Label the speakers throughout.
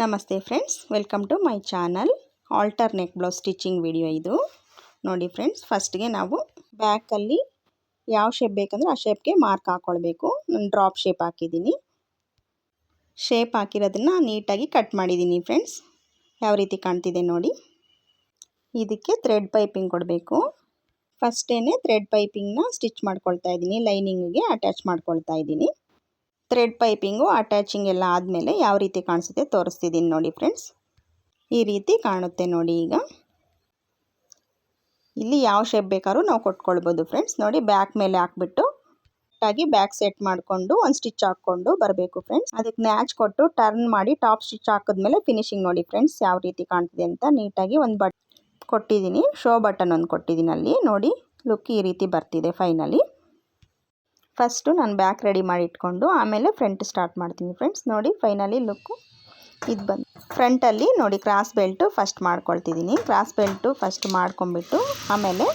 Speaker 1: ನಮಸ್ತೆ friends, welcome to my channel halter neck blouse stitching video ಇದು. ನೋಡಿ friends, ಫಸ್ಟ್ಗೆ ನಾವು ಬ್ಯಾಕಲ್ಲಿ ಯಾವ ಶೇಪ್ ಬೇಕಂದ್ರೆ ಆ ಶೇಪ್ಗೆ ಮಾರ್ಕ್ ಹಾಕ್ಕೊಳ್ಬೇಕು ನಾನು ಡ್ರಾಪ್ ಶೇಪ್ ಹಾಕಿದ್ದೀನಿ. ಶೇಪ್ ಹಾಕಿರೋದನ್ನು ನೀಟಾಗಿ ಕಟ್ ಮಾಡಿದ್ದೀನಿ ಫ್ರೆಂಡ್ಸ್. ಯಾವ ರೀತಿ ಕಾಣ್ತಿದೆ ನೋಡಿ. ಇದಕ್ಕೆ ಥ್ರೆಡ್ ಪೈಪಿಂಗ್ ಕೊಡಬೇಕು. ಫಸ್ಟೇ ಥ್ರೆಡ್ ಪೈಪಿಂಗ್ನ ಸ್ಟಿಚ್ ಮಾಡ್ಕೊಳ್ತಾ ಇದ್ದೀನಿ ಲೈನಿಂಗಿಗೆ ಅಟ್ಯಾಚ್ ಮಾಡ್ಕೊಳ್ತಾ ಇದ್ದೀನಿ. ಥ್ರೆಡ್ ಪೈಪಿಂಗು ಅಟ್ಯಾಚಿಂಗ್ ಎಲ್ಲ ಆದಮೇಲೆ ಯಾವ ರೀತಿ ಕಾಣಿಸುತ್ತೆ ತೋರಿಸ್ತಿದ್ದೀನಿ ನೋಡಿ ಫ್ರೆಂಡ್ಸ್. ಈ ರೀತಿ ಕಾಣುತ್ತೆ ನೋಡಿ ಈಗ. ಇಲ್ಲಿ ಯಾವ ಶೇಪ್ ಬೇಕಾದ್ರೂ ನಾವು ಕೊಟ್ಕೊಳ್ಬೋದು ಫ್ರೆಂಡ್ಸ್. ನೋಡಿ ಬ್ಯಾಕ್ ಮೇಲೆ ಹಾಕ್ಬಿಟ್ಟು ಆಗಿ ಬ್ಯಾಕ್ ಸೆಟ್ ಮಾಡಿಕೊಂಡು ಒಂದು ಸ್ಟಿಚ್ ಹಾಕ್ಕೊಂಡು ಬರಬೇಕು ಫ್ರೆಂಡ್ಸ್. ಅದಕ್ಕೆ ನ್ಯಾಚ್ ಕೊಟ್ಟು ಟರ್ನ್ ಮಾಡಿ ಟಾಪ್ ಸ್ಟಿಚ್ ಹಾಕಿದ್ಮೇಲೆ ಫಿನಿಶಿಂಗ್ ನೋಡಿ ಫ್ರೆಂಡ್ಸ್ ಯಾವ ರೀತಿ ಕಾಣ್ತಿದೆ ಅಂತ ನೀಟಾಗಿ ಒಂದು ಬಟ್ ಕೊಟ್ಟಿದ್ದೀನಿ ಶೋ ಬಟನ್ ಒಂದು ಕೊಟ್ಟಿದ್ದೀನಿ ಅಲ್ಲಿ. ನೋಡಿ ಲುಕ್ ಈ ರೀತಿ ಬರ್ತಿದೆ ಫೈನಲಿ ಫಸ್ಟು ನಾನು ಬ್ಯಾಕ್ ರೆಡಿ ಮಾಡಿ ಇಟ್ಕೊಂಡು ಆಮೇಲೆ ಫ್ರಂಟ್ ಸ್ಟಾರ್ಟ್ ಮಾಡ್ತೀನಿ ಫ್ರೆಂಡ್ಸ್ ನೋಡಿ ಫೈನಲಿ ಲುಕ್ಕು ಇದು ಬಂದು ಫ್ರಂಟಲ್ಲಿ ನೋಡಿ ಕ್ರಾಸ್ ಬೆಲ್ಟು ಫಸ್ಟ್ ಮಾಡ್ಕೊಳ್ತಿದ್ದೀನಿ. ಕ್ರಾಸ್ ಬೆಲ್ಟು ಫಸ್ಟ್ ಮಾಡ್ಕೊಂಬಿಟ್ಟು ಆಮೇಲೆ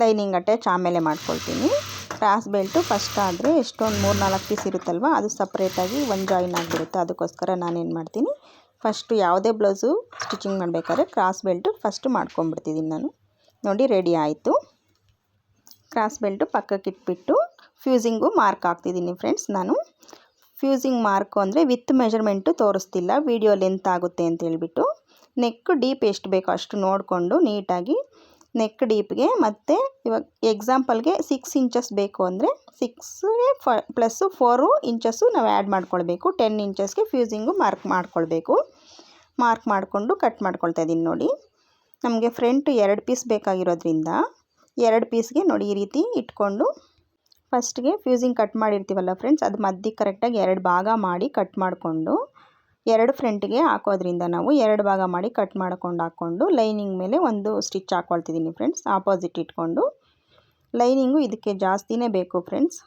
Speaker 1: ಲೈನಿಂಗ್ ಅಟ್ಯಾಚ್ ಆಮೇಲೆ ಮಾಡ್ಕೊಳ್ತೀನಿ. ಕ್ರಾಸ್ ಬೆಲ್ಟು ಫಸ್ಟ್ ಆದರೆ ಎಷ್ಟೊಂದು ಮೂರು ನಾಲ್ಕು ಪೀಸ್ ಇರುತ್ತಲ್ವ, ಅದು ಸಪ್ರೇಟಾಗಿ ಒಂದು ಜಾಯಿನ್ ಆಗಿಬಿಡುತ್ತೆ. ಅದಕ್ಕೋಸ್ಕರ ನಾನೇನು ಮಾಡ್ತೀನಿ ಫಸ್ಟು ಯಾವುದೇ ಬ್ಲೌಸು ಸ್ಟಿಚಿಂಗ್ ಮಾಡಬೇಕಾದ್ರೆ ಕ್ರಾಸ್ ಬೆಲ್ಟು ಫಸ್ಟ್ ಮಾಡ್ಕೊಂಬಿಡ್ತಿದ್ದೀನಿ ನಾನು. ನೋಡಿ ರೆಡಿ ಆಯಿತು. ಕ್ರಾಸ್ ಬೆಲ್ಟು ಪಕ್ಕಕ್ಕೆ ಇಟ್ಬಿಟ್ಟು ಫ್ಯೂಸಿಂಗು ಮಾರ್ಕ್ ಹಾಕ್ತಿದ್ದೀನಿ ಫ್ರೆಂಡ್ಸ್ ನಾನು. ಫ್ಯೂಸಿಂಗ್ ಮಾರ್ಕು ಅಂದರೆ ವಿತ್ ಮೆಜರ್ಮೆಂಟು ತೋರಿಸ್ತಿಲ್ಲ, ವಿಡಿಯೋ ಲೆಂತ್ ಆಗುತ್ತೆ ಅಂತ ಹೇಳ್ಬಿಟ್ಟು. ನೆಕ್ ಡೀಪ್ ಎಷ್ಟು ಬೇಕೋ ಅಷ್ಟು ನೋಡಿಕೊಂಡು ನೀಟಾಗಿ ನೆಕ್ ಡೀಪ್ಗೆ ಮತ್ತು ಇವಾಗ ಎಕ್ಸಾಂಪಲ್ಗೆ ಸಿಕ್ಸ್ ಇಂಚಸ್ ಬೇಕು ಅಂದರೆ ಸಿಕ್ಸ್ಗೆ ಫ ಪ್ಲಸ್ಸು ಫೋರು ಇಂಚಸ್ಸು ನಾವು ಆ್ಯಡ್ ಮಾಡ್ಕೊಳ್ಬೇಕು. ಟೆನ್ ಇಂಚಸ್ಗೆ ಫ್ಯೂಸಿಂಗು ಮಾರ್ಕ್ ಮಾಡ್ಕೊಳ್ಬೇಕು. ಮಾರ್ಕ್ ಮಾಡಿಕೊಂಡು ಕಟ್ ಮಾಡ್ಕೊಳ್ತಾ ಇದ್ದೀನಿ ನೋಡಿ. ನಮಗೆ ಫ್ರಂಟ್ ಎರಡು ಪೀಸ್ ಬೇಕಾಗಿರೋದ್ರಿಂದ ಎರಡು ಪೀಸ್ಗೆ ನೋಡಿ ಈ ರೀತಿ ಇಟ್ಕೊಂಡು ಫಸ್ಟ್ಗೆ ಫ್ಯೂಸಿಂಗ್ ಕಟ್ ಮಾಡಿರ್ತೀವಲ್ಲ ಫ್ರೆಂಡ್ಸ್ ಅದು ಮಧ್ಯಕ್ಕೆ ಕರೆಕ್ಟಾಗಿ ಎರಡು ಭಾಗ ಮಾಡಿ ಕಟ್ ಮಾಡಿಕೊಂಡು, ಎರಡು ಫ್ರಂಟ್ಗೆ ಹಾಕೋದ್ರಿಂದ ನಾವು ಎರಡು ಭಾಗ ಮಾಡಿ ಕಟ್ ಮಾಡ್ಕೊಂಡು ಹಾಕ್ಕೊಂಡು ಲೈನಿಂಗ್ ಮೇಲೆ ಒಂದು ಸ್ಟಿಚ್ ಹಾಕ್ಕೊಳ್ತಿದ್ದೀನಿ ಫ್ರೆಂಡ್ಸ್ ಆಪೋಸಿಟ್ ಇಟ್ಕೊಂಡು. ಲೈನಿಂಗು ಇದಕ್ಕೆ ಜಾಸ್ತಿನೇ ಬೇಕು ಫ್ರೆಂಡ್ಸ್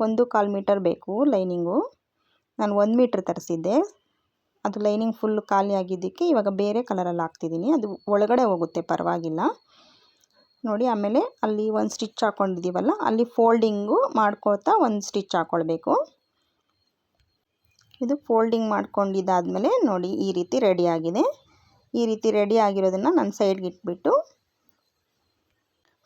Speaker 1: ಒಂದು ಕಾಲು ಮೀಟರ್ ಬೇಕು ಲೈನಿಂಗು ನಾನು ಒಂದು ಮೀಟ್ರ್ ತರಿಸಿದ್ದೆ, ಅದು ಲೈನಿಂಗ್ ಫುಲ್ ಖಾಲಿ ಆಗಿದ್ದಕ್ಕೆ ಇವಾಗ ಬೇರೆ ಕಲರಲ್ಲಿ ಹಾಕ್ತಿದ್ದೀನಿ, ಅದು ಒಳಗಡೆ ಹೋಗುತ್ತೆ ಪರವಾಗಿಲ್ಲ. ನೋಡಿ, ಆಮೇಲೆ ಅಲ್ಲಿ ಒಂದು ಸ್ಟಿಚ್ ಹಾಕ್ಕೊಂಡಿದ್ದೀವಲ್ಲ ಅಲ್ಲಿ ಫೋಲ್ಡಿಂಗು ಮಾಡ್ಕೊಳ್ತಾ ಒಂದು ಸ್ಟಿಚ್ ಹಾಕ್ಕೊಳ್ಬೇಕು ಇದು ಫೋಲ್ಡಿಂಗ್ ಮಾಡ್ಕೊಂಡಿದ್ದಾದಮೇಲೆ ನೋಡಿ, ಈ ರೀತಿ ರೆಡಿ ಆಗಿದೆ. ಈ ರೀತಿ ರೆಡಿ ಆಗಿರೋದನ್ನು ನಾನು ಸೈಡ್ಗೆ ಇಟ್ಬಿಟ್ಟು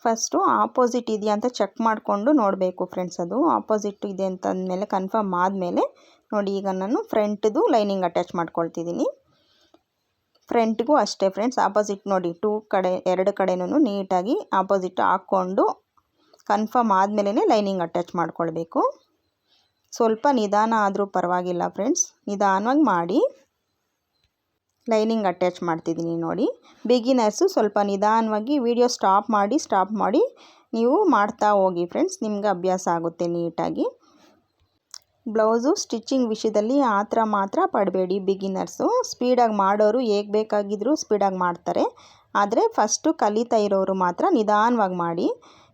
Speaker 1: ಫಸ್ಟು ಆಪೋಸಿಟ್ ಇದೆಯಾ ಅಂತ ಚೆಕ್ ಮಾಡಿಕೊಂಡು ನೋಡಬೇಕು ಫ್ರೆಂಡ್ಸ್ ಅದು. ಆಪೋಸಿಟ್ ಇದೆ ಅಂತಂದಮೇಲೆ ಕನ್ಫರ್ಮ್ ಆದಮೇಲೆ ನೋಡಿ, ಈಗ ನಾನು ಫ್ರಂಟ್ದು ಲೈನಿಂಗ್ ಅಟ್ಯಾಚ್ ಮಾಡ್ಕೊಳ್ತಿದ್ದೀನಿ. ಫ್ರಂಟ್ಗೂ ಅಷ್ಟೇ ಫ್ರೆಂಡ್ಸ್ ಆಪೋಸಿಟ್ ನೋಡಿ ಟೂ ಕಡೆ, ಎರಡು ಕಡೆನೂ ನೀಟಾಗಿ ಆಪೋಸಿಟ್ ಹಾಕ್ಕೊಂಡು ಕನ್ಫರ್ಮ್ ಆದಮೇಲೆ ಲೈನಿಂಗ್ ಅಟ್ಯಾಚ್ ಮಾಡ್ಕೊಳ್ಬೇಕು. ಸ್ವಲ್ಪ ನಿಧಾನ ಆದರೂ ಪರವಾಗಿಲ್ಲ ಫ್ರೆಂಡ್ಸ್, ನಿಧಾನವಾಗಿ ಮಾಡಿ ಲೈನಿಂಗ್ ಅಟ್ಯಾಚ್ ಮಾಡ್ತಿದ್ದೀನಿ ನೋಡಿ. ಬಿಗಿನರ್ಸು ಸ್ವಲ್ಪ ನಿಧಾನವಾಗಿ ವಿಡಿಯೋ ಸ್ಟಾಪ್ ಮಾಡಿ ಸ್ಟಾಪ್ ಮಾಡಿ ನೀವು ಮಾಡ್ತಾ ಹೋಗಿ ಫ್ರೆಂಡ್ಸ್, ನಿಮ್ಗೆ ಅಭ್ಯಾಸ ಆಗುತ್ತೆ ನೀಟಾಗಿ. ಬ್ಲೌಸು ಸ್ಟಿಚ್ಚಿಂಗ್ ವಿಷಯದಲ್ಲಿ ಆ ಥರ ಮಾತ್ರ ಪಡಬೇಡಿ ಬಿಗಿನರ್ಸು ಸ್ಪೀಡಾಗಿ ಮಾಡೋರು ಹೇಗೆ ಬೇಕಾಗಿದ್ದರೂ ಸ್ಪೀಡಾಗಿ ಮಾಡ್ತಾರೆ. ಆದರೆ ಫಸ್ಟು ಕಲಿತಾ ಇರೋರು ಮಾತ್ರ ನಿಧಾನವಾಗಿ ಮಾಡಿ.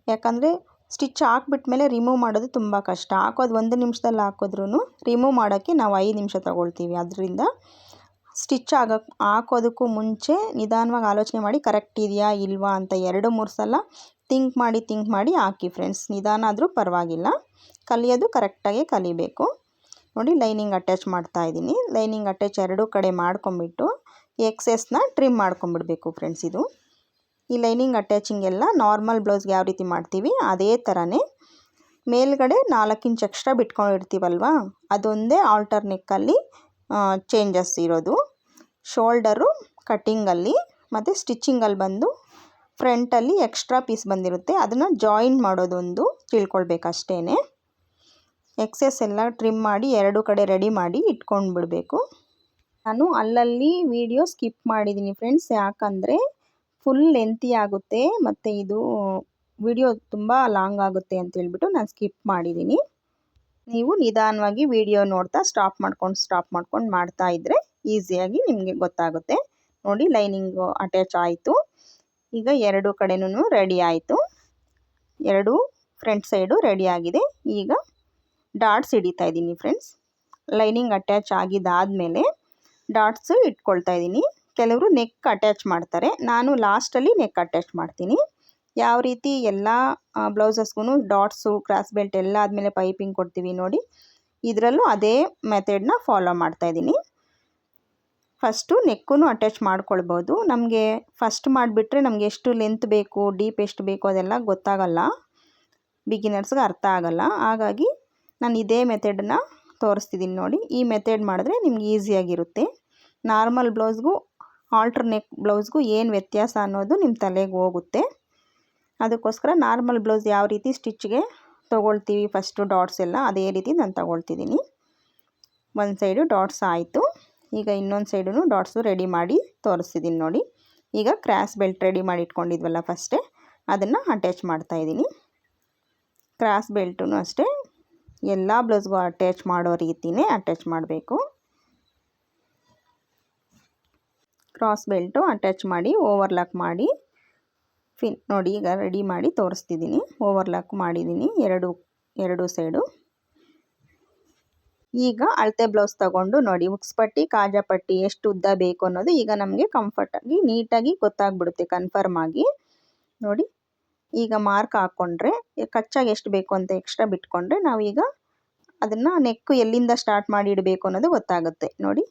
Speaker 1: ಯಾಕಂದರೆ ಸ್ಟಿಚ್ ಹಾಕ್ಬಿಟ್ಮೇಲೆ ರಿಮೂವ್ ಮಾಡೋದು ತುಂಬ ಕಷ್ಟ. ಹಾಕೋದು ಒಂದು ನಿಮಿಷದಲ್ಲಿ ಹಾಕಿದ್ರೂ ರಿಮೂವ್ ಮಾಡೋಕ್ಕೆ ನಾವು ಐದು ನಿಮಿಷ ತೊಗೊಳ್ತೀವಿ. ಅದರಿಂದ ಸ್ಟಿಚ್ ಆಗೋಕ್ಕೆ ಹಾಕೋದಕ್ಕೂ ಮುಂಚೆ ನಿಧಾನವಾಗಿ ಆಲೋಚನೆ ಮಾಡಿ ಕರೆಕ್ಟ್ ಇದೆಯಾ, ಇಲ್ವಾ? ಅಂತ ಎರಡು ಮೂರು ಸಲ ಥಿಂಕ್ ಮಾಡಿ ಥಿಂಕ್ ಮಾಡಿ ಹಾಕಿ ಫ್ರೆಂಡ್ಸ್ ನಿಧಾನ ಆದರೂ ಪರವಾಗಿಲ್ಲ. ಕಲಿಯೋದು ಕರೆಕ್ಟಾಗಿ ಕಲಿಬೇಕು. ನೋಡಿ, ಲೈನಿಂಗ್ ಅಟ್ಯಾಚ್ ಮಾಡ್ತಾ ಇದ್ದೀನಿ. ಲೈನಿಂಗ್ ಅಟ್ಯಾಚ್ ಎರಡೂ ಕಡೆ ಮಾಡ್ಕೊಂಬಿಟ್ಟು ಎಕ್ಸೆಸ್ನ ಟ್ರಿಮ್ ಮಾಡ್ಕೊಂಬಿಡಬೇಕು ಫ್ರೆಂಡ್ಸ್ ಇದು. ಈ ಲೈನಿಂಗ್ ಅಟ್ಯಾಚಿಂಗ್ ಎಲ್ಲ ನಾರ್ಮಲ್ ಬ್ಲೌಸ್ಗೆ ಯಾವ ರೀತಿ ಮಾಡ್ತೀವಿ? ಅದೇ ಥರನೇ ಮೇಲ್ಗಡೆ ನಾಲ್ಕು ಇಂಚ್ ಎಕ್ಸ್ಟ್ರಾ ಬಿಟ್ಕೊಂಡಿರ್ತೀವಲ್ವ? ಅದೊಂದೇ ಆಲ್ಟರ್ ನೆಕ್ಕಲ್ಲಿ ಚೇಂಜಸ್ ಇರೋದು. ಶೋಲ್ಡರು ಕಟ್ಟಿಂಗಲ್ಲಿ ಮತ್ತು ಸ್ಟಿಚ್ಚಿಂಗಲ್ಲಿ ಬಂದು ಫ್ರಂಟಲ್ಲಿ ಎಕ್ಸ್ಟ್ರಾ ಪೀಸ್ ಬಂದಿರುತ್ತೆ. ಅದನ್ನು ಜಾಯಿನ್ ಮಾಡೋದೊಂದು ತಿಳ್ಕೊಳ್ಬೇಕಷ್ಟೇ ಎಕ್ಸೆಸ್ ಎಲ್ಲ ಟ್ರಿಮ್ ಮಾಡಿ ಎರಡು ಕಡೆ ರೆಡಿ ಮಾಡಿ ಇಟ್ಕೊಂಡು ಬಿಡಬೇಕು ನಾನು ಅಲ್ಲಲ್ಲಿ ವಿಡಿಯೋ ಸ್ಕಿಪ್ ಮಾಡಿದ್ದೀನಿ ಫ್ರೆಂಡ್ಸ್, ಯಾಕಂದರೆ ಫುಲ್ ಲೆಂತಿ ಆಗುತ್ತೆ ಮತ್ತು ಇದು ವಿಡಿಯೋ ತುಂಬ ಲಾಂಗ್ ಆಗುತ್ತೆ ಅಂತ ಹೇಳ್ಬಿಟ್ಟು ನಾನು ಸ್ಕಿಪ್ ಮಾಡಿದ್ದೀನಿ ನೀವು ನಿಧಾನವಾಗಿ ವಿಡಿಯೋ ನೋಡ್ತಾ ಸ್ಟಾಪ್ ಮಾಡ್ಕೊಂಡು ಸ್ಟಾಪ್ ಮಾಡ್ಕೊಂಡು ಮಾಡ್ತಾ ಇದ್ದರೆ ಈಸಿಯಾಗಿ ನಿಮಗೆ ಗೊತ್ತಾಗುತ್ತೆ. ನೋಡಿ, ಲೈನಿಂಗು ಅಟ್ಯಾಚ್ ಆಯಿತು. ಈಗ ಎರಡು ಕಡೆನೂ ರೆಡಿ ಆಯಿತು. ಎರಡು ಫ್ರಂಟ್ ಸೈಡು ರೆಡಿ ಆಗಿದೆ. ಈಗ ಡಾಟ್ಸ್ ಹಿಡಿತಾ ಇದ್ದೀನಿ ಫ್ರೆಂಡ್ಸ್. ಲೈನಿಂಗ್ ಅಟ್ಯಾಚ್ ಆಗಿದ್ದಾದಮೇಲೆ ಡಾಟ್ಸು ಇಟ್ಕೊಳ್ತಾ ಇದ್ದೀನಿ. ಕೆಲವರು ನೆಕ್ ಅಟ್ಯಾಚ್ ಮಾಡ್ತಾರೆ. ನಾನು ಲಾಸ್ಟಲ್ಲಿ ನೆಕ್ ಅಟ್ಯಾಚ್ ಮಾಡ್ತೀನಿ. ಯಾವ ರೀತಿ ಎಲ್ಲ ಬ್ಲೌಸಸ್ಗೂ ಡಾಟ್ಸು, ಕ್ರಾಸ್ ಬೆಲ್ಟ್ ಎಲ್ಲ ಆದಮೇಲೆ ಪೈಪಿಂಗ್ ಕೊಡ್ತೀವಿ ನೋಡಿ. ಇದರಲ್ಲೂ ಅದೇ ಮೆಥಡ್ನ ಫಾಲೋ ಮಾಡ್ತಾ ಇದ್ದೀನಿ. ಫಸ್ಟು ನೆಕ್ಕೂ ಅಟ್ಯಾಚ್ ಮಾಡ್ಕೊಳ್ಬೋದು. ನಮಗೆ ಫಸ್ಟ್ ಮಾಡಿಬಿಟ್ರೆ ನಮಗೆ ಎಷ್ಟು ಲೆಂತ್ ಬೇಕು, ಡೀಪ್ ಎಷ್ಟು ಬೇಕು ಅದೆಲ್ಲ ಗೊತ್ತಾಗಲ್ಲ. ಬಿಗಿನರ್ಸ್ಗೆ ಅರ್ಥ ಆಗಲ್ಲ. ಹಾಗಾಗಿ ನಾನು ಇದೇ ಮೆಥಡನ್ನ ತೋರಿಸ್ತಿದ್ದೀನಿ ನೋಡಿ. ಈ ಮೆಥಡ್ ಮಾಡಿದ್ರೆ ನಿಮ್ಗೆ ಈಸಿಯಾಗಿರುತ್ತೆ. ನಾರ್ಮಲ್ ಬ್ಲೌಸ್ಗೂ ಆಲ್ಟ್ರ್ ನೆಕ್ ಬ್ಲೌಸ್ಗೂ ಏನು ವ್ಯತ್ಯಾಸ ಅನ್ನೋದು ನಿಮ್ಮ ತಲೆಗೆ ಹೋಗುತ್ತೆ. ಅದಕ್ಕೋಸ್ಕರ ನಾರ್ಮಲ್ ಬ್ಲೌಸ್ ಯಾವ ರೀತಿ ಸ್ಟಿಚ್ಗೆ ತೊಗೊಳ್ತೀವಿ ಫಸ್ಟು ಡಾಟ್ಸ್ ಎಲ್ಲ ಅದೇ ರೀತಿ ನಾನು ತಗೊಳ್ತಿದ್ದೀನಿ. ಒಂದು ಸೈಡು ಡಾಟ್ಸ್ ಆಯಿತು. ಈಗ ಇನ್ನೊಂದು ಸೈಡು ಡಾಟ್ಸು ರೆಡಿ ಮಾಡಿ ತೋರಿಸ್ತಿದ್ದೀನಿ ನೋಡಿ. ಈಗ ಕ್ರಾಸ್ ಬೆಲ್ಟ್ ರೆಡಿ ಮಾಡಿ ಇಟ್ಕೊಂಡಿದ್ವಲ್ಲ ಫಸ್ಟೇ, ಅದನ್ನು ಅಟ್ಯಾಚ್ ಮಾಡ್ತಾಯಿದ್ದೀನಿ ಕ್ರಾಸ್ ಬೆಲ್ಟು ಅಷ್ಟೇ ಎಲ್ಲ ಬ್ಲೌಸ್ಗೂ ಅಟ್ಯಾಚ್ ಮಾಡೋ ರೀತಿಯೇ ಅಟ್ಯಾಚ್ ಮಾಡಬೇಕು. ಕ್ರಾಸ್ ಬೆಲ್ಟು ಅಟ್ಯಾಚ್ ಮಾಡಿ ಓವರ್ಲಾಕ್ ಮಾಡಿ ಫಿನ್ ನೋಡಿ ಈಗ ರೆಡಿ ಮಾಡಿ ತೋರಿಸ್ತಿದ್ದೀನಿ. ಓವರ್ಲಾಕ್ ಮಾಡಿದ್ದೀನಿ, ಎರಡು ಎರಡು ಸೈಡು ಈಗ ಅಳತೆ ಬ್ಲೌಸ್ ತಗೊಂಡು ನೋಡಿ ಉಕ್ಸ್ ಪಟ್ಟಿ ಕಾಜಾ ಪಟ್ಟಿ ಎಷ್ಟು ಉದ್ದ ಬೇಕು ಅನ್ನೋದು ಈಗ ನಮಗೆ ಕಂಫರ್ಟಾಗಿ ನೀಟಾಗಿ ಗೊತ್ತಾಗ್ಬಿಡುತ್ತೆ ಕನ್ಫರ್ಮ್ ಆಗಿ. ನೋಡಿ ಈಗ ಮಾರ್ಕ್ ಹಾಕ್ಕೊಂಡ್ರೆ ಕಚ್ಚಾಗಿ ಎಷ್ಟು ಬೇಕು ಅಂತ ಎಕ್ಸ್ಟ್ರಾ ಬಿಟ್ಕೊಂಡ್ರೆ ನಾವೀಗ ಅದನ್ನು ನೆಕ್ಕು ಎಲ್ಲಿಂದ ಸ್ಟಾರ್ಟ್ ಮಾಡಿ ಇಡಬೇಕು ಅನ್ನೋದು ಗೊತ್ತಾಗುತ್ತೆ. ನೋಡಿ,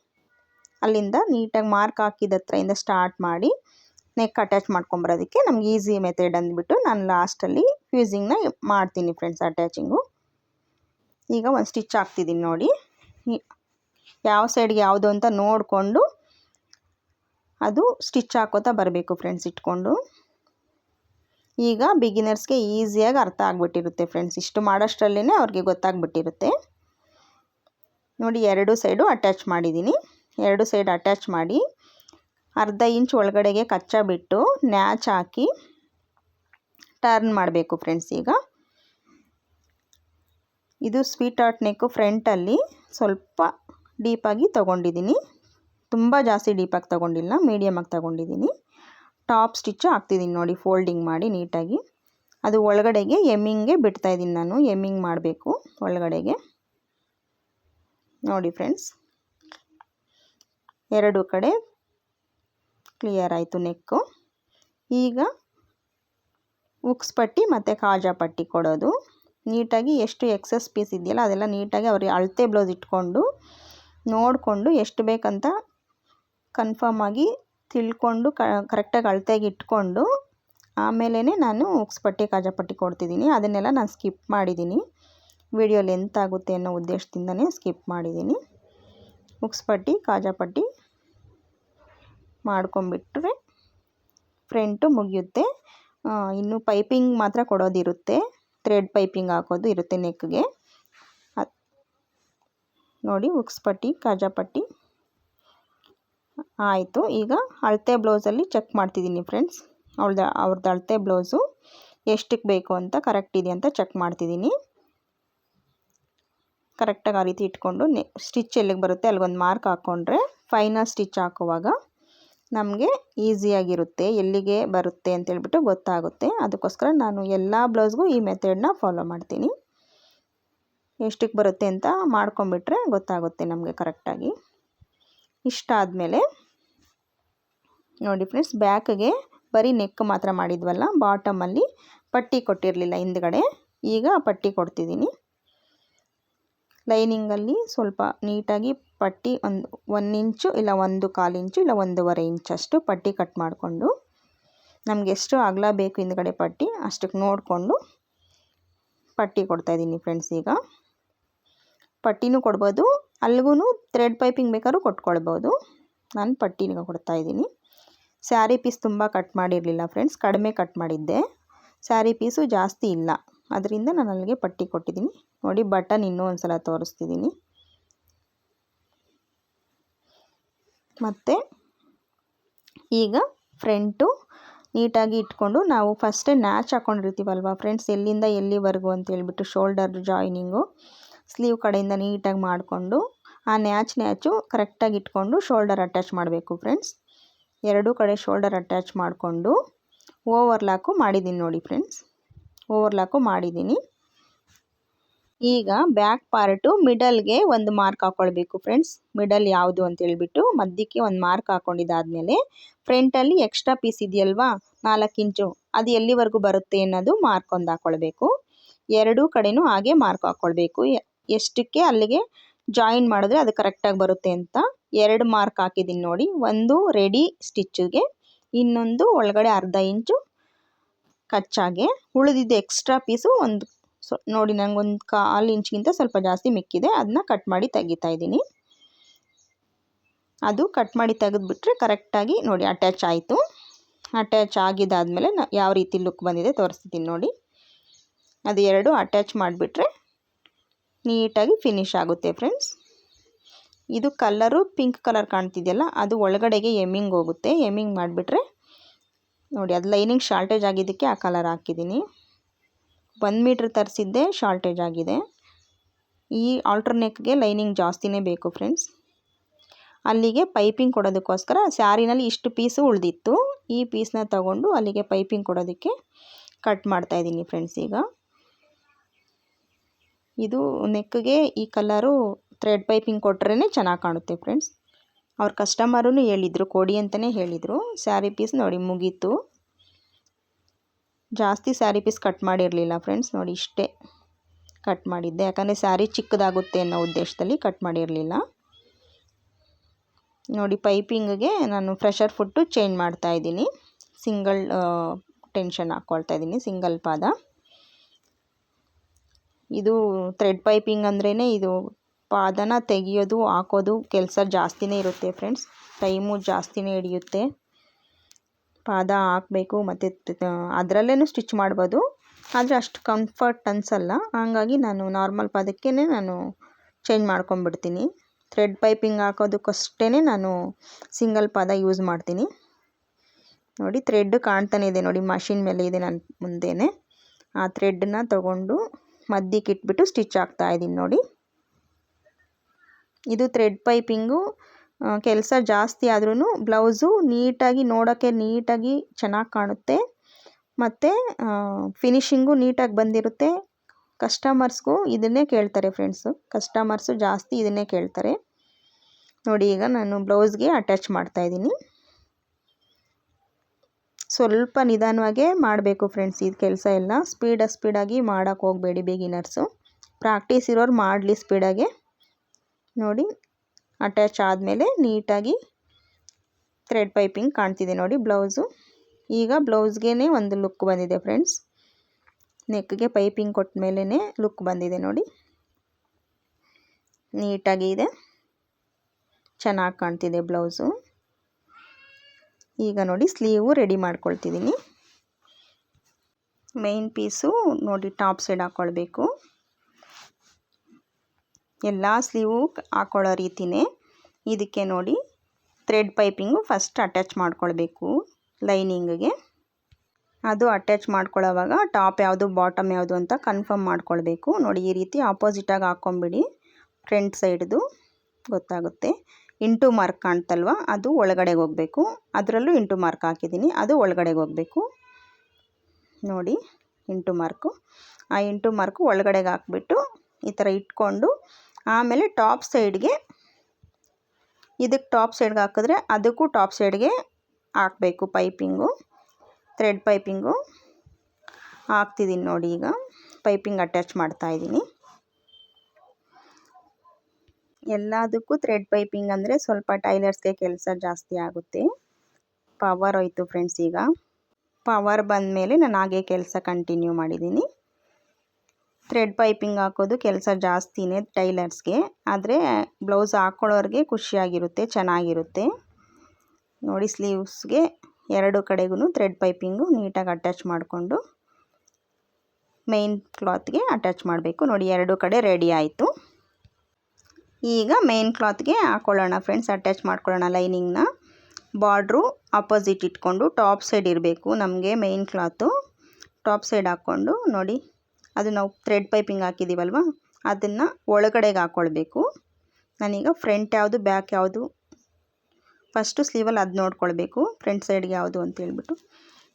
Speaker 1: ಅಲ್ಲಿಂದ ನೀಟಾಗಿ ಮಾರ್ಕ್ ಹಾಕಿದ ಹತ್ರದಿಂದ ಸ್ಟಾರ್ಟ್ ಮಾಡಿ ನೆಕ್ ಅಟ್ಯಾಚ್ ಮಾಡ್ಕೊಂಬರೋದಕ್ಕೆ ನಮ್ಗೆ ಈಸಿ ಮೆಥಡ್ ಅಂದ್ಬಿಟ್ಟು ನಾನು ಲಾಸ್ಟಲ್ಲಿ ಫ್ಯೂಸಿಂಗ್ನ ಮಾಡ್ತೀನಿ ಫ್ರೆಂಡ್ಸ್ ಅಟ್ಯಾಚಿಂಗು ಈಗ ಒಂದು ಸ್ಟಿಚ್ ಹಾಕ್ತಿದ್ದೀನಿ ನೋಡಿ. ಯಾವ ಸೈಡ್ಗೆ ಯಾವುದು ಅಂತ ನೋಡಿಕೊಂಡು ಅದು ಸ್ಟಿಚ್ ಹಾಕೋತಾ ಬರಬೇಕು ಫ್ರೆಂಡ್ಸ್ ಇಟ್ಕೊಂಡು. ಈಗ ಬಿಗಿನರ್ಸ್ಗೆ ಈಸಿಯಾಗಿ ಅರ್ಥ ಆಗಿಬಿಟ್ಟಿರುತ್ತೆ ಫ್ರೆಂಡ್ಸ್ ಇಷ್ಟು ಮಾಡೋಷ್ಟರಲ್ಲೇ ಅವ್ರಿಗೆ ಗೊತ್ತಾಗ್ಬಿಟ್ಟಿರುತ್ತೆ. ನೋಡಿ ಎರಡು ಸೈಡು ಅಟ್ಯಾಚ್ ಮಾಡಿದ್ದೀನಿ ಎರಡು ಸೈಡ್ ಅಟ್ಯಾಚ್ ಮಾಡಿ ಅರ್ಧ ಇಂಚ್ ಒಳಗಡೆಗೆ ಕಚ್ಚಾ ಬಿಟ್ಟು ನ್ಯಾಚ್ ಹಾಕಿ ಟರ್ನ್ ಮಾಡಬೇಕು ಫ್ರೆಂಡ್ಸ್ ಈಗ. ಇದು ಸ್ವೀಟ್ ಆರ್ಟ್ ನೆಕ್ಕು ಫ್ರಂಟಲ್ಲಿ ಸ್ವಲ್ಪ ಡೀಪಾಗಿ ತೊಗೊಂಡಿದ್ದೀನಿ ತುಂಬ ಜಾಸ್ತಿ ಡೀಪಾಗಿ ತೊಗೊಂಡಿಲ್ಲ ಮೀಡಿಯಮಾಗಿ ತೊಗೊಂಡಿದ್ದೀನಿ ಟಾಪ್ ಸ್ಟಿಚ್ಚು ಹಾಕ್ತಿದ್ದೀನಿ ನೋಡಿ, ಫೋಲ್ಡಿಂಗ್ ಮಾಡಿ ನೀಟಾಗಿ. ಅದು ಒಳಗಡೆಗೆ ಎಮ್ಮಿಂಗ್ಗೆ ಬಿಡ್ತಾಯಿದ್ದೀನಿ ನಾನು, ಎಮ್ಮಿಂಗ್ ಮಾಡಬೇಕು ಒಳಗಡೆಗೆ. ನೋಡಿ ಫ್ರೆಂಡ್ಸ್, ಎರಡು ಕಡೆ ಕ್ಲಿಯರ್ ಆಯಿತು ನೆಕ್ಕು. ಈಗ ಉಕ್ಸ್ ಪಟ್ಟಿ ಮತ್ತು ಕಾಜಾ ಪಟ್ಟಿ ಕೊಡೋದು. ನೀಟಾಗಿ ಎಷ್ಟು ಎಕ್ಸಸ್ ಪೀಸ್ ಇದೆಯಲ್ಲ ಅದೆಲ್ಲ ನೀಟಾಗಿ ಅವ್ರಿಗೆ ಅಳತೆ ಬ್ಲೌಸ್ ಇಟ್ಕೊಂಡು ನೋಡಿಕೊಂಡು ಎಷ್ಟು ಬೇಕಂತ ಕನ್ಫರ್ಮ್ ಆಗಿ ತಿಳ್ಕೊಂಡು ಕರೆಕ್ಟಾಗಿ ಅಳತೆಗೆ ಇಟ್ಕೊಂಡು ಆಮೇಲೆ ನಾನು ಉಕ್ಸ್ ಪಟ್ಟಿ, ಕಾಜಾ ಪಟ್ಟಿ ಕೊಡ್ತಿದ್ದೀನಿ. ಅದನ್ನೆಲ್ಲ ನಾನು ಸ್ಕಿಪ್ ಮಾಡಿದ್ದೀನಿ. ವಿಡಿಯೋ ಲೆಂತ್ ಆಗುತ್ತೆ ಅನ್ನೋ ಉದ್ದೇಶದಿಂದನೇ ಸ್ಕಿಪ್ ಮಾಡಿದ್ದೀನಿ. ಉಕ್ಸ್ಪಟ್ಟಿ ಪಟ್ಟಿ, ಕಾಜಾ ಪಟ್ಟಿ ಮಾಡ್ಕೊಂಬಿಟ್ರೆ ಫ್ರಂಟು ಮುಗಿಯುತ್ತೆ. ಇನ್ನು ಪೈಪಿಂಗ್ ಮಾತ್ರ ಕೊಡೋದಿರುತ್ತೆ. ಥ್ರೆಡ್ ಪೈಪಿಂಗ್ ಹಾಕೋದು ಇರುತ್ತೆ ನೆಕ್ಗೆ. ನೋಡಿ ಉಕ್ಸ್ಪಟ್ಟಿ ಪಟ್ಟಿ, ಕಾಜಾ ಪಟ್ಟಿ. ಆಯಿತು. ಈಗ ಅಳತೆ ಬ್ಲೌಸಲ್ಲಿ ಚೆಕ್ ಮಾಡ್ತಿದ್ದೀನಿ ಫ್ರೆಂಡ್ಸ್ ಅವಳ್ದು ಅವ್ರದ್ದು ಅಳತೆ ಬ್ಲೌಸು ಎಷ್ಟಕ್ಕೆ ಬೇಕು ಅಂತ ಕರೆಕ್ಟ್ ಇದೆ ಅಂತ ಚೆಕ್ ಮಾಡ್ತಿದ್ದೀನಿ. ಕರೆಕ್ಟಾಗಿ ಆ ರೀತಿ ಇಟ್ಕೊಂಡು ನೆ ಸ್ಟಿಚ್ ಎಲ್ಲಿಗೆ ಬರುತ್ತೆ ಅಲ್ಲಿಗೊಂದು ಮಾರ್ಕ್ ಹಾಕ್ಕೊಂಡ್ರೆ ಫೈನಲ್ ಸ್ಟಿಚ್ ಹಾಕುವಾಗ ನಮಗೆ ಈಸಿಯಾಗಿರುತ್ತೆ ಎಲ್ಲಿಗೆ ಬರುತ್ತೆ ಅಂತೇಳ್ಬಿಟ್ಟು ಗೊತ್ತಾಗುತ್ತೆ. ಅದಕ್ಕೋಸ್ಕರ ನಾನು ಎಲ್ಲ ಬ್ಲೌಸ್ಗೂ ಈ ಮೆಥಡನ್ನ ಫಾಲೋ ಮಾಡ್ತೀನಿ. ಎಷ್ಟಕ್ಕೆ ಬರುತ್ತೆ ಅಂತ ಮಾಡ್ಕೊಂಬಿಟ್ರೆ ಗೊತ್ತಾಗುತ್ತೆ ನಮಗೆ ಕರೆಕ್ಟಾಗಿ ಇಷ್ಟ ಆದಮೇಲೆ ನೋಡಿ ಫ್ರೆಂಡ್ಸ್ ಬ್ಯಾಕ್ಗೆ ಬರೀ ನೆಕ್ ಮಾತ್ರ ಮಾಡಿದ್ವಲ್ಲ ಬಾಟಮಲ್ಲಿ ಪಟ್ಟಿ ಕೊಟ್ಟಿರಲಿಲ್ಲ ಹಿಂದ್ಗಡೆ. ಈಗ ಪಟ್ಟಿ ಕೊಡ್ತಿದ್ದೀನಿ. ಲೈನಿಂಗಲ್ಲಿ ಸ್ವಲ್ಪ ನೀಟಾಗಿ ಪಟ್ಟಿ ಒಂದು ಒನ್ ಇಂಚು ಇಲ್ಲ ಒಂದು ಕಾಲು ಇಂಚು ಇಲ್ಲ ಒಂದೂವರೆ ಇಂಚಷ್ಟು ಪಟ್ಟಿ ಕಟ್ ಮಾಡಿಕೊಂಡು, ನಮಗೆ ಎಷ್ಟು ಅಗಲ ಬೇಕು ಹಿಂದ್ಗಡೆ ಪಟ್ಟಿ ಅಷ್ಟಕ್ಕೆ ನೋಡಿಕೊಂಡು ಪಟ್ಟಿ ಕೊಡ್ತಾಯಿದ್ದೀನಿ ಫ್ರೆಂಡ್ಸ್ ಈಗ. ಪಟ್ಟಿನೂ ಕೊಡ್ಬೋದು ಅಲ್ಲಿಗೂ ಥ್ರೆಡ್ ಪೈಪಿಂಗ್ ಬೇಕಾದ್ರೂ ಕೊಟ್ಕೊಳ್ಬೋದು. ನಾನು ಪಟ್ಟಿನ ಕೊಡ್ತಾಯಿದ್ದೀನಿ ಸ್ಯಾರಿ ಪೀಸ್ ತುಂಬ ಕಟ್ ಮಾಡಿರಲಿಲ್ಲ ಫ್ರೆಂಡ್ಸ್, ಕಡಿಮೆ ಕಟ್ ಮಾಡಿದ್ದೆ. ಸ್ಯಾರಿ ಪೀಸು ಜಾಸ್ತಿ ಇಲ್ಲ. ಅದರಿಂದ ನಾನು ಅಲ್ಲಿಗೆ ಪಟ್ಟಿ ಕೊಟ್ಟಿದ್ದೀನಿ. ನೋಡಿ, ಬಟನ್ ಇನ್ನೂ ಒಂದು ಸಲ ತೋರಿಸ್ತಿದ್ದೀನಿ. ಮತ್ತು ಈಗ ಫ್ರಂಟು ನೀಟಾಗಿ ಇಟ್ಕೊಂಡು ನಾವು ಫಸ್ಟೇ ನ್ಯಾಚ್ ಹಾಕ್ಕೊಂಡಿರ್ತೀವಲ್ವ ಫ್ರೆಂಡ್ಸ್, ಎಲ್ಲಿಂದ ಎಲ್ಲಿವರೆಗೂ ಅಂತ ಹೇಳ್ಬಿಟ್ಟು ಶೋಲ್ಡರ್ ಜಾಯ್ನಿಂಗು ಸ್ಲೀವ್ ಕಡೆಯಿಂದ ನೀಟಾಗಿ ಮಾಡಿಕೊಂಡು, ಆ ನ್ಯಾಚ್ ನ್ಯಾಚು ಕರೆಕ್ಟಾಗಿ ಇಟ್ಕೊಂಡು ಶೋಲ್ಡರ್ ಅಟ್ಯಾಚ್ ಮಾಡಬೇಕು ಫ್ರೆಂಡ್ಸ್. ಎರಡೂ ಕಡೆ ಶೋಲ್ಡರ್ ಅಟ್ಯಾಚ್ ಮಾಡಿಕೊಂಡು ಓವರ್ಲಾಕು ಮಾಡಿದ್ದೀನಿ ನೋಡಿ ಫ್ರೆಂಡ್ಸ್. ಓವರ್ಲಾಕು ಮಾಡಿದ್ದೀನಿ ಈಗ ಬ್ಯಾಕ್ ಪಾರ್ಟು ಮಿಡಲ್ಗೆ ಒಂದು ಮಾರ್ಕ್ ಹಾಕ್ಕೊಳ್ಬೇಕು ಫ್ರೆಂಡ್ಸ್. ಮಿಡಲ್ ಯಾವುದು ಅಂತ ಹೇಳ್ಬಿಟ್ಟು ಮಧ್ಯಕ್ಕೆ ಒಂದು ಮಾರ್ಕ್ ಹಾಕ್ಕೊಂಡಿದ್ದಾದಮೇಲೆ ಫ್ರಂಟಲ್ಲಿ ಎಕ್ಸ್ಟ್ರಾ ಪೀಸ್ ಇದೆಯಲ್ವಾ? ನಾಲ್ಕು ಇಂಚು. ಅದು ಎಲ್ಲಿವರೆಗೂ ಬರುತ್ತೆ ಅನ್ನೋದು ಮಾರ್ಕ್ ಒಂದು ಹಾಕ್ಕೊಳ್ಬೇಕು ಎರಡೂ ಕಡೆನೂ ಹಾಗೆ ಮಾರ್ಕ್ ಹಾಕ್ಕೊಳ್ಬೇಕು ಎಷ್ಟಕ್ಕೆ ಅಲ್ಲಿಗೆ ಜಾಯಿನ್ ಮಾಡಿದ್ರೆ ಅದು ಕರೆಕ್ಟಾಗಿ ಬರುತ್ತೆ ಅಂತ ಎರಡು ಮಾರ್ಕ್ ಹಾಕಿದ್ದೀನಿ ನೋಡಿ. ಒಂದು ರೆಡಿ ಸ್ಟಿಚ್ಚಿಗೆ ಇನ್ನೊಂದು ಒಳಗಡೆ ಅರ್ಧ ಇಂಚು ಕಚ್ಚಾಗೆ. ಉಳಿದಿದ್ದು ಎಕ್ಸ್ಟ್ರಾ ಪೀಸು ಒಂದು ಸೊ, ನೋಡಿ ನನಗೊಂದು ಕಾಲು ಇಂಚ್ಗಿಂತ ಸ್ವಲ್ಪ ಜಾಸ್ತಿ ಮಿಕ್ಕಿದೆ. ಅದನ್ನ ಕಟ್ ಮಾಡಿ ತೆಗಿತಾ ಇದ್ದೀನಿ. ಅದು ಕಟ್ ಮಾಡಿ ತೆಗೆದುಬಿಟ್ರೆ ಕರೆಕ್ಟಾಗಿ ನೋಡಿ ಅಟ್ಯಾಚ್ ಆಯಿತು. ಅಟ್ಯಾಚ್ ಆಗಿದ್ದಾದಮೇಲೆ ಯಾವ ರೀತಿ ಲುಕ್ ಬಂದಿದೆ ತೋರಿಸ್ತೀನಿ ನೋಡಿ. ಅದು ಎರಡು ಅಟ್ಯಾಚ್ ಮಾಡಿಬಿಟ್ರೆ ನೀಟಾಗಿ ಫಿನಿಶ್ ಆಗುತ್ತೆ ಫ್ರೆಂಡ್ಸ್ ಇದು ಕಲ್ಲರು ಪಿಂಕ್ ಕಲರ್ ಕಾಣ್ತಿದೆಯಲ್ಲ, ಅದು ಒಳಗಡೆಗೆ ಎಮ್ಮಿಂಗ್ ಹೋಗುತ್ತೆ. ಎಮ್ಮಿಂಗ್ ಮಾಡಿಬಿಟ್ರೆ, ನೋಡಿ, ಅದು ಲೈನಿಂಗ್ ಶಾರ್ಟೇಜ್ ಆಗಿದ್ದಕ್ಕೆ ಆ ಕಲರ್ ಹಾಕಿದ್ದೀನಿ. ಒಂದು ಮೀಟ್ರ್ ತರಿಸಿದ್ದೆ ಶಾರ್ಟೇಜ್ ಆಗಿದೆ. ಈ ಆಲ್ಟರ್ನೆಕ್ಗೆ ಲೈನಿಂಗ್ ಜಾಸ್ತಿನೇ ಬೇಕು ಫ್ರೆಂಡ್ಸ್ ಅಲ್ಲಿಗೆ ಪೈಪಿಂಗ್ ಕೊಡೋದಕ್ಕೋಸ್ಕರ ಸ್ಯಾರಿನಲ್ಲಿ ಇಷ್ಟು ಪೀಸು ಉಳಿದಿತ್ತು. ಈ ಪೀಸ್ನ ತಗೊಂಡು ಅಲ್ಲಿಗೆ ಪೈಪಿಂಗ್ ಕೊಡೋದಕ್ಕೆ ಕಟ್ ಮಾಡ್ತಾಯಿದ್ದೀನಿ ಫ್ರೆಂಡ್ಸ್ ಈಗ. ಇದು ನೆಕ್ಗೆ ಈ ಕಲರು ಥ್ರೆಡ್ ಪೈಪಿಂಗ್ ಕೊಟ್ರೇ ಚೆನ್ನಾಗಿ ಕಾಣುತ್ತೆ ಫ್ರೆಂಡ್ಸ್ ಅವ್ರ ಕಸ್ಟಮರೂ ಹೇಳಿದರು, ಕೊಡಿ ಅಂತಲೇ ಹೇಳಿದರು. ಸ್ಯಾರಿ ಪೀಸ್ ನೋಡಿ, ಮುಗೀತು. ಜಾಸ್ತಿ ಸ್ಯಾರಿ ಪೀಸ್ ಕಟ್ ಮಾಡಿರಲಿಲ್ಲ ಫ್ರೆಂಡ್ಸ್ ನೋಡಿ ಇಷ್ಟೇ ಕಟ್ ಮಾಡಿದ್ದೆ. ಯಾಕಂದರೆ ಸ್ಯಾರಿ ಚಿಕ್ಕದಾಗುತ್ತೆ ಅನ್ನೋ ಉದ್ದೇಶದಲ್ಲಿ ಕಟ್ ಮಾಡಿರಲಿಲ್ಲ. ನೋಡಿ ಪೈಪಿಂಗ್ಗೆ ನಾನು ಫ್ರೆಷರ್ ಫುಟ್ಟು ಚೇಂಜ್ ಮಾಡ್ತಾ ಇದ್ದೀನಿ. ಸಿಂಗಲ್ ಟೆನ್ಷನ್ ಹಾಕ್ಕೊಳ್ತಾ ಇದ್ದೀನಿ ಸಿಂಗಲ್ ಪಾದ. ಇದು ಥ್ರೆಡ್ ಪೈಪಿಂಗ್ ಅಂದ್ರೇ ಇದು ಪಾದನ ತೆಗೆಯೋದು, ಹಾಕೋದು ಕೆಲಸ ಜಾಸ್ತಿನೇ ಇರುತ್ತೆ ಫ್ರೆಂಡ್ಸ್ ಟೈಮು ಜಾಸ್ತಿನೇ ಹಿಡಿಯುತ್ತೆ. ಪಾದ ಹಾಕಬೇಕು ಮತ್ತು ಅದರಲ್ಲೇ ಸ್ಟಿಚ್ ಮಾಡ್ಬೋದು. ಆದರೆ ಅಷ್ಟು ಕಂಫರ್ಟ್ ಅನಿಸಲ್ಲ. ಹಾಗಾಗಿ ನಾನು ನಾರ್ಮಲ್ ಪಾದಕ್ಕೇ ನಾನು ಚೇಂಜ್ ಮಾಡ್ಕೊಂಬಿಡ್ತೀನಿ ಥ್ರೆಡ್ ಪೈಪಿಂಗ್ ಹಾಕೋದಕ್ಕಷ್ಟೇ ನಾನು ಸಿಂಗಲ್ ಪಾದ ಯೂಸ್ ಮಾಡ್ತೀನಿ. ನೋಡಿ ಥ್ರೆಡ್ ಕಾಣ್ತಾನೆ ಇದೆ ನೋಡಿ ಮಷಿನ್ ಮೇಲೆ ಇದೆ ನನ್ನ ಮುಂದೆನೇ. ಆ ಥ್ರೆಡ್ನ ತಗೊಂಡು ಮಧ್ಯಕ್ಕೆ ಇಟ್ಬಿಟ್ಟು ಸ್ಟಿಚ್ ಆಗ್ತಾ ಇದ್ದೀನಿ ನೋಡಿ. ಇದು ಥ್ರೆಡ್ ಪೈಪಿಂಗು ಕೆಲಸ ಜಾಸ್ತಿ ಆದ್ರೂ ಬ್ಲೌಸು ನೀಟಾಗಿ ನೋಡೋಕ್ಕೆ ನೀಟಾಗಿ ಚೆನ್ನಾಗಿ ಕಾಣುತ್ತೆ. ಮತ್ತು ಫಿನಿಶಿಂಗು ನೀಟಾಗಿ ಬಂದಿರುತ್ತೆ. ಕಸ್ಟಮರ್ಸ್ಗೂ ಇದನ್ನೇ ಕೇಳ್ತಾರೆ ಫ್ರೆಂಡ್ಸು ಕಸ್ಟಮರ್ಸು ಜಾಸ್ತಿ ಇದನ್ನೇ ಕೇಳ್ತಾರೆ. ನೋಡಿ ಈಗ ನಾನು ಬ್ಲೌಸ್ಗೆ ಅಟ್ಯಾಚ್ ಮಾಡ್ತಾಯಿದ್ದೀನಿ ಸ್ವಲ್ಪ ನಿಧಾನವಾಗೇ ಮಾಡಬೇಕು ಫ್ರೆಂಡ್ಸ್ ಇದು ಕೆಲಸ ಎಲ್ಲ. ಸ್ಪೀಡ ಸ್ಪೀಡಾಗಿ ಮಾಡೋಕ್ಕೆ ಹೋಗಬೇಡಿ ಬಿಗಿನರ್ಸು ಪ್ರಾಕ್ಟೀಸ್ ಇರೋರು ಮಾಡಲಿ ಸ್ಪೀಡಾಗೆ ನೋಡಿ ಅಟ್ಯಾಚ್ ಆದಮೇಲೆ ನೀಟಾಗಿ ಥ್ರೆಡ್ ಪೈಪಿಂಗ್ ಕಾಣ್ತಿದೆ ನೋಡಿ ಬ್ಲೌಸು ಈಗ ಬ್ಲೌಸ್ಗೆ ಒಂದು ಲುಕ್ ಬಂದಿದೆ ಫ್ರೆಂಡ್ಸ್ ನೆಕ್ಗೆ ಪೈಪಿಂಗ್ ಕೊಟ್ಟ ಮೇಲೇ ಲುಕ್ ಬಂದಿದೆ ನೋಡಿ. ನೀಟಾಗಿ ಇದೆ. ಚೆನ್ನಾಗಿ ಕಾಣ್ತಿದೆ ಬ್ಲೌಸು ಈಗ ನೋಡಿ ಸ್ಲೀವು ರೆಡಿ ಮಾಡ್ಕೊಳ್ತಿದ್ದೀನಿ. ಮೇನ್ ಪೀಸು ನೋಡಿ ಟಾಪ್ ಸೈಡ್ ಹಾಕ್ಕೊಳ್ಬೇಕು ಎಲ್ಲ ಸ್ಲೀವು ಹಾಕ್ಕೊಳ್ಳೋ ರೀತಿಯೇ ಇದಕ್ಕೆ ನೋಡಿ ಥ್ರೆಡ್ ಪೈಪಿಂಗು ಫಸ್ಟ್ ಅಟ್ಯಾಚ್ ಮಾಡ್ಕೊಳ್ಬೇಕು ಲೈನಿಂಗಿಗೆ. ಅದು ಅಟ್ಯಾಚ್ ಮಾಡ್ಕೊಳ್ಳೋವಾಗ ಟಾಪ್ ಯಾವುದು, ಬಾಟಮ್ ಯಾವುದು ಅಂತ ಕನ್ಫರ್ಮ್ ಮಾಡ್ಕೊಳ್ಬೇಕು. ನೋಡಿ ಈ ರೀತಿ ಆಪೋಸಿಟಾಗಿ ಹಾಕ್ಕೊಂಬಿಡಿ ಫ್ರಂಟ್ ಸೈಡ್ದು ಗೊತ್ತಾಗುತ್ತೆ. ಇಂಟು ಮಾರ್ಕ್ ಕಾಣ್ತಲ್ವ? ಅದು ಒಳಗಡೆಗೆ ಹೋಗಬೇಕು. ಅದರಲ್ಲೂ ಇಂಟು ಮಾರ್ಕ್ ಹಾಕಿದ್ದೀನಿ. ಅದು ಒಳಗಡೆಗೆ ಹೋಗಬೇಕು. ನೋಡಿ, ಇಂಟು ಮಾರ್ಕು. ಆ ಇಂಟು ಮಾರ್ಕು ಒಳಗಡೆಗೆ ಹಾಕ್ಬಿಟ್ಟು ಈ ಥರ ಇಟ್ಕೊಂಡು ಆಮೇಲೆ ಟಾಪ್ ಸೈಡ್ಗೆ ಇದಕ್ಕೆ ಟಾಪ್ ಸೈಡ್ಗೆ ಹಾಕಿದ್ರೆ ಅದಕ್ಕೂ ಟಾಪ್ ಸೈಡ್ಗೆ ಹಾಕಬೇಕು ಪೈಪಿಂಗು, ಥ್ರೆಡ್ ಪೈಪಿಂಗು. ಹಾಕ್ತಿದ್ದೀನಿ ನೋಡಿ ಈಗ. ಪೈಪಿಂಗ್ ಅಟ್ಯಾಚ್ ಮಾಡ್ತಾಯಿದ್ದೀನಿ ಎಲ್ಲದಕ್ಕೂ ಥ್ರೆಡ್ ಪೈಪಿಂಗ್ ಅಂದರೆ ಸ್ವಲ್ಪ ಟೈಲರ್ಸ್ಗೆ ಕೆಲಸ ಜಾಸ್ತಿ ಆಗುತ್ತೆ. ಪವರ್ ಹೋಯ್ತು ಫ್ರೆಂಡ್ಸ್ ಈಗ. ಪವರ್ ಬಂದ ಮೇಲೆ ನಾನು ಹಾಗೆ ಕೆಲಸ ಕಂಟಿನ್ಯೂ ಮಾಡಿದ್ದೀನಿ. ಥ್ರೆಡ್ ಪೈಪಿಂಗ್ ಹಾಕೋದು ಕೆಲಸ ಜಾಸ್ತಿನೇ ಟೈಲರ್ಸ್ಗೆ ಆದರೆ ಬ್ಲೌಸ್ ಹಾಕ್ಕೊಳ್ಳೋರಿಗೆ ಖುಷಿಯಾಗಿರುತ್ತೆ, ಚೆನ್ನಾಗಿರುತ್ತೆ. ನೋಡಿ ಸ್ಲೀವ್ಸ್ಗೆ ಎರಡು ಕಡೆಗೂ ಥ್ರೆಡ್ ಪೈಪಿಂಗು ನೀಟಾಗಿ ಅಟ್ಯಾಚ್ ಮಾಡಿಕೊಂಡು ಮೇಯ್ನ್ ಕ್ಲಾತ್ಗೆ ಅಟ್ಯಾಚ್ ಮಾಡಬೇಕು. ನೋಡಿ ಎರಡು ಕಡೆ ರೆಡಿ ಆಯಿತು. ಈಗ ಮೇನ್ ಕ್ಲಾತ್ಗೆ ಹಾಕ್ಕೊಳ್ಳೋಣ ಫ್ರೆಂಡ್ಸ್ ಅಟ್ಯಾಚ್ ಮಾಡ್ಕೊಳ್ಳೋಣ ಲೈನಿಂಗ್ನ ಬಾರ್ಡ್ರು ಅಪೋಸಿಟ್ ಇಟ್ಕೊಂಡು ಟಾಪ್ ಸೈಡ್ ಇರಬೇಕು ನಮಗೆ ಮೇನ್ ಕ್ಲಾತು ಟಾಪ್ ಸೈಡ್ ಹಾಕ್ಕೊಂಡು ನೋಡಿ, ಅದು ನಾವು ಥ್ರೆಡ್ ಪೈಪಿಂಗ್ ಹಾಕಿದ್ದೀವಲ್ವ ಅದನ್ನು ಒಳಗಡೆಗೆ ಹಾಕ್ಕೊಳ್ಬೇಕು ನಾನೀಗ ಫ್ರಂಟ್ ಯಾವುದು ಬ್ಯಾಕ್ ಯಾವುದು? ಫಸ್ಟು ಸ್ಲೀವಲ್ಲಿ ಅದು ನೋಡ್ಕೊಳ್ಬೇಕು ಫ್ರಂಟ್ ಸೈಡ್ಗೆ ಯಾವುದು ಅಂತ ಹೇಳ್ಬಿಟ್ಟು.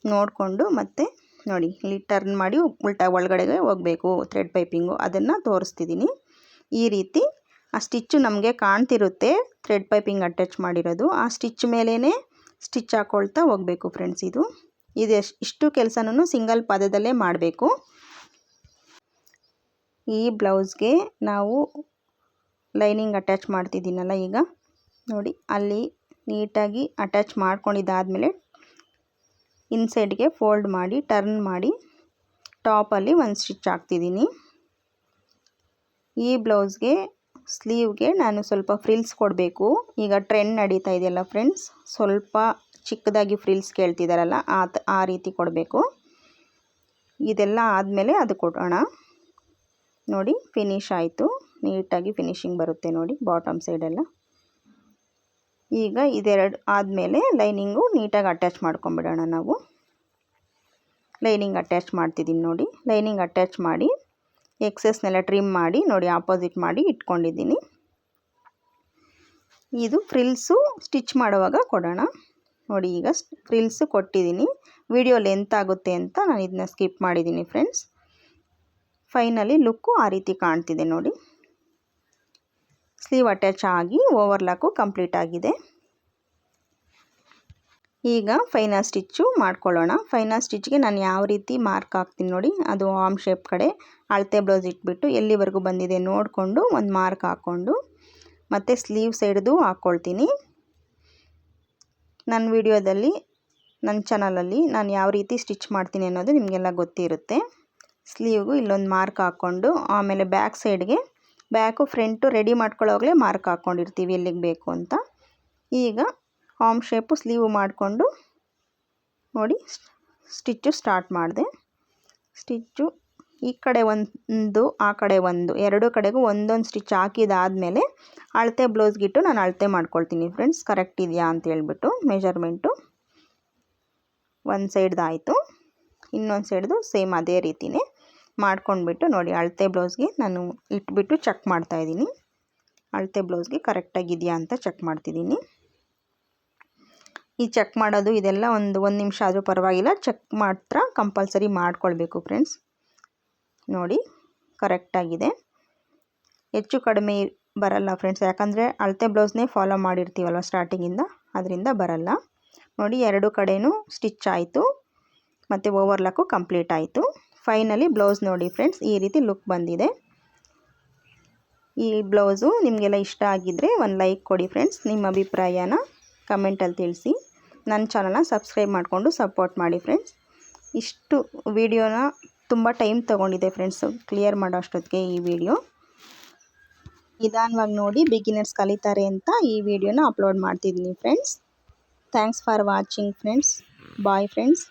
Speaker 1: ನೋಡಿಕೊಂಡು ಮತ್ತೆ ನೋಡಿ, ಇಲ್ಲಿ ಟರ್ನ್ ಮಾಡಿ ಉಲ್ಟಾ ಒಳಗಡೆಗೆ ಹೋಗಬೇಕು ಥ್ರೆಡ್ ಪೈಪಿಂಗು ಅದನ್ನು ತೋರಿಸ್ತಿದ್ದೀನಿ ಈ ರೀತಿ ಆ ಸ್ಟಿಚ್ಚು ನಮಗೆ ಕಾಣ್ತಿರುತ್ತೆ. ಥ್ರೆಡ್ ಪೈಪಿಂಗ್ ಅಟ್ಯಾಚ್ ಮಾಡಿರೋದು. ಆ ಸ್ಟಿಚ್ ಮೇಲೇ ಸ್ಟಿಚ್ ಹಾಕ್ಕೊಳ್ತಾ ಹೋಗಬೇಕು ಫ್ರೆಂಡ್ಸ್ ಇದು. ಇದು ಇಷ್ಟು ಕೆಲಸನೂ ಸಿಂಗಲ್ ಪದದಲ್ಲೇ ಮಾಡಬೇಕು. ಈ ಬ್ಲೌಸ್ಗೆ ನಾವು ಲೈನಿಂಗ್ ಅಟ್ಯಾಚ್ ಮಾಡ್ತಿದ್ದೀನಲ್ಲ ಈಗ. ನೋಡಿ, ಅಲ್ಲಿ ನೀಟಾಗಿ ಅಟ್ಯಾಚ್ ಮಾಡ್ಕೊಂಡಿದ್ದಾದಮೇಲೆ ಇನ್ಸೈಡ್ಗೆ ಫೋಲ್ಡ್ ಮಾಡಿ, ಟರ್ನ್ ಮಾಡಿ, ಟಾಪಲ್ಲಿ ಒಂದು ಸ್ಟಿಚ್ ಹಾಕ್ತಿದ್ದೀನಿ. ಈ ಬ್ಲೌಸ್ಗೆ ಸ್ಲೀವ್ಗೆ ನಾನು ಸ್ವಲ್ಪ ಫ್ರಿಲ್ಸ್ ಕೊಡಬೇಕು. ಈಗ ಟ್ರೆಂಡ್ ನಡೀತಾ ಇದೆಯಲ್ಲ ಫ್ರೆಂಡ್ಸ್ ಸ್ವಲ್ಪ ಚಿಕ್ಕದಾಗಿ ಫ್ರಿಲ್ಸ್ ಕೇಳ್ತಿದ್ದಾರಲ್ಲ ಆ ಆ ರೀತಿ ಕೊಡಬೇಕು. ಇದೆಲ್ಲ ಆದಮೇಲೆ ಅದು ಕೊಡೋಣ. ನೋಡಿ ಫಿನಿಶ್ ಆಯಿತು. ನೀಟಾಗಿ ಫಿನಿಶಿಂಗ್ ಬರುತ್ತೆ ನೋಡಿ ಬಾಟಮ್ ಸೈಡೆಲ್ಲ ಈಗ ಇದೆರಡು, ಆದಮೇಲೆ ಲೈನಿಂಗು ನೀಟಾಗಿ ಅಟ್ಯಾಚ್ ಮಾಡ್ಕೊಂಬಿಡೋಣ ನಾವು. ಲೈನಿಂಗ್ ಅಟ್ಯಾಚ್ ಮಾಡ್ತಿದ್ದೀನಿ ನೋಡಿ. ಲೈನಿಂಗ್ ಅಟ್ಯಾಚ್ ಮಾಡಿ ಎಕ್ಸಸ್ನೆಲ್ಲ ಟ್ರಿಮ್ ಮಾಡಿ, ನೋಡಿ ಆಪೋಸಿಟ್ ಮಾಡಿ ಇಟ್ಕೊಂಡಿದ್ದೀನಿ. ಇದು ಫ್ರಿಲ್ಸು ಸ್ಟಿಚ್ ಮಾಡುವಾಗ ಕೊಡೋಣ. ನೋಡಿ ಈಗ ಫ್ರಿಲ್ಸು ಕೊಟ್ಟಿದ್ದೀನಿ. ವಿಡಿಯೋ ಲೆಂತ್ ಆಗುತ್ತೆ ಅಂತ ನಾನು ಇದನ್ನ ಸ್ಕಿಪ್ ಮಾಡಿದ್ದೀನಿ ಫ್ರೆಂಡ್ಸ್. ಫೈನಲಿ ಲುಕ್ಕು ಆ ರೀತಿ ಕಾಣ್ತಿದೆ ನೋಡಿ. ಸ್ಲೀವ್ ಅಟ್ಯಾಚ್ ಆಗಿ, ಓವರ್ಲಾಕು ಕಂಪ್ಲೀಟ್ ಆಗಿದೆ. ಈಗ ಫೈನಾ ಸ್ಟಿಚ್ಚು ಮಾಡ್ಕೊಳ್ಳೋಣ. ಫೈನಾ ಸ್ಟಿಚ್ಗೆ ನಾನು ಯಾವ ರೀತಿ ಮಾರ್ಕ್ ಹಾಕ್ತೀನಿ ನೋಡಿ, ಅದು ಆಮ್ ಶೇಪ್ ಕಡೆ ಅಳತೆ ಬ್ಲೌಸ್ ಇಟ್ಬಿಟ್ಟು ಎಲ್ಲಿವರೆಗೂ ಬಂದಿದೆ ನೋಡಿಕೊಂಡು ಒಂದು ಮಾರ್ಕ್ ಹಾಕ್ಕೊಂಡು ಮತ್ತು ಸ್ಲೀವ್ ಸೈಡ್ದು ಹಾಕ್ಕೊಳ್ತೀನಿ. ನನ್ನ ವಿಡಿಯೋದಲ್ಲಿ ನನ್ನ ಚಾನಲಲ್ಲಿ ನಾನು ಯಾವ ರೀತಿ ಸ್ಟಿಚ್ ಮಾಡ್ತೀನಿ ಅನ್ನೋದು ನಿಮಗೆಲ್ಲ ಗೊತ್ತಿರುತ್ತೆ. ಸ್ಲೀವ್ಗೂ ಇಲ್ಲೊಂದು ಮಾರ್ಕ್ ಹಾಕ್ಕೊಂಡು ಆಮೇಲೆ ಬ್ಯಾಕ್ ಸೈಡ್ಗೆ ಬ್ಯಾಕು ಫ್ರಂಟು ರೆಡಿ ಮಾಡ್ಕೊಳ್ಳೋವಾಗಲೇ ಮಾರ್ಕ್ ಹಾಕ್ಕೊಂಡಿರ್ತೀವಿ ಎಲ್ಲಿಗೆ ಬೇಕು ಅಂತ. ಈಗ ಆಮ್ ಶೇಪು ಸ್ಲೀವ್ ಮಾಡಿಕೊಂಡು ನೋಡಿ ಸ್ಟಿಚ್ಚು ಸ್ಟಾರ್ಟ್ ಮಾಡಿದೆ. ಸ್ಟಿಚ್ಚು ಈ ಕಡೆ ಒಂದು, ಆ ಕಡೆ ಒಂದು, ಎರಡು ಕಡೆಗೂ ಒಂದೊಂದು ಸ್ಟಿಚ್ ಹಾಕಿದಾದಮೇಲೆ ಅಳತೆ ಬ್ಲೌಸ್ಗಿಟ್ಟು ನಾನು ಅಳತೆ ಮಾಡ್ಕೊಳ್ತೀನಿ ಫ್ರೆಂಡ್ಸ್. ಕರೆಕ್ಟ್ ಇದೆಯಾ ಅಂತ ಹೇಳ್ಬಿಟ್ಟು ಮೆಜರ್ಮೆಂಟು ಒಂದು ಸೈಡ್ದು ಆಯಿತು. ಇನ್ನೊಂದು ಸೈಡ್ದು ಸೇಮ್ ಅದೇ ರೀತಿಯೇ ಮಾಡ್ಕೊಂಡ್ಬಿಟ್ಟು ನೋಡಿ ಅಳತೆ ಬ್ಲೌಸ್ಗೆ ನಾನು ಇಟ್ಬಿಟ್ಟು ಚೆಕ್ ಮಾಡ್ತಾಯಿದ್ದೀನಿ ಅಳತೆ ಬ್ಲೌಸ್ಗೆ ಕರೆಕ್ಟಾಗಿದೆಯಾ ಅಂತ ಚೆಕ್ ಮಾಡ್ತಿದ್ದೀನಿ. ಈ ಚೆಕ್ ಮಾಡೋದು ಇದೆಲ್ಲ ಒಂದು ಒಂದು ನಿಮಿಷ ಆದರೂ ಪರವಾಗಿಲ್ಲ. ಚೆಕ್ ಮಾತ್ರ ಕಂಪಲ್ಸರಿ ಮಾಡ್ಕೊಳ್ಬೇಕು ಫ್ರೆಂಡ್ಸ್ ನೋಡಿ ಕರೆಕ್ಟಾಗಿದೆ ಹೆಚ್ಚು ಕಡಿಮೆ ಬರಲ್ಲ ಫ್ರೆಂಡ್ಸ್ ಯಾಕಂದರೆ ಅಳತೆ ಬ್ಲೌಸ್ನೇ ಫಾಲೋ ಮಾಡಿರ್ತೀವಲ್ವ ಸ್ಟಾರ್ಟಿಂಗಿಂದ ಅದರಿಂದ ಬರಲ್ಲ. ನೋಡಿ, ಎರಡು ಕಡೆಯೂ ಸ್ಟಿಚ್ ಆಯಿತು. ಮತ್ತು ಓವರ್ಲಾಕು ಕಂಪ್ಲೀಟ್ ಆಯಿತು. ಫೈನಲಿ ಬ್ಲೌಸ್ ನೋಡಿ ಫ್ರೆಂಡ್ಸ್ ಈ ರೀತಿ ಲುಕ್ ಬಂದಿದೆ. ಈ ಬ್ಲೌಸು ನಿಮಗೆಲ್ಲ ಇಷ್ಟ ಆಗಿದ್ದರೆ ಒಂದು ಲೈಕ್ ಕೊಡಿ ಫ್ರೆಂಡ್ಸ್ ನಿಮ್ಮ ಅಭಿಪ್ರಾಯನ ಕಮೆಂಟಲ್ಲಿ ತಿಳಿಸಿ. ನನ್ನ ಚಾನಲ್ನ ಸಬ್ಸ್ಕ್ರೈಬ್ ಮಾಡಿಕೊಂಡು ಸಪೋರ್ಟ್ ಮಾಡಿ ಫ್ರೆಂಡ್ಸ್. ಇಷ್ಟು ವಿಡಿಯೋನ ತುಂಬ ಟೈಮ್ ತೊಗೊಂಡಿದೆ ಫ್ರೆಂಡ್ಸು. ಕ್ಲಿಯರ್ ಮಾಡೋ ಅಷ್ಟೊತ್ತಿಗೆ ಈ ವಿಡಿಯೋ. ನಿಧಾನವಾಗಿ ನೋಡಿ, ಬಿಗಿನರ್ಸ್ ಕಲಿತಾರೆ ಅಂತ ಈ ವಿಡಿಯೋನ ಅಪ್ಲೋಡ್ ಮಾಡ್ತಿದ್ದೀನಿ friends. Thanks for watching friends. Bye friends.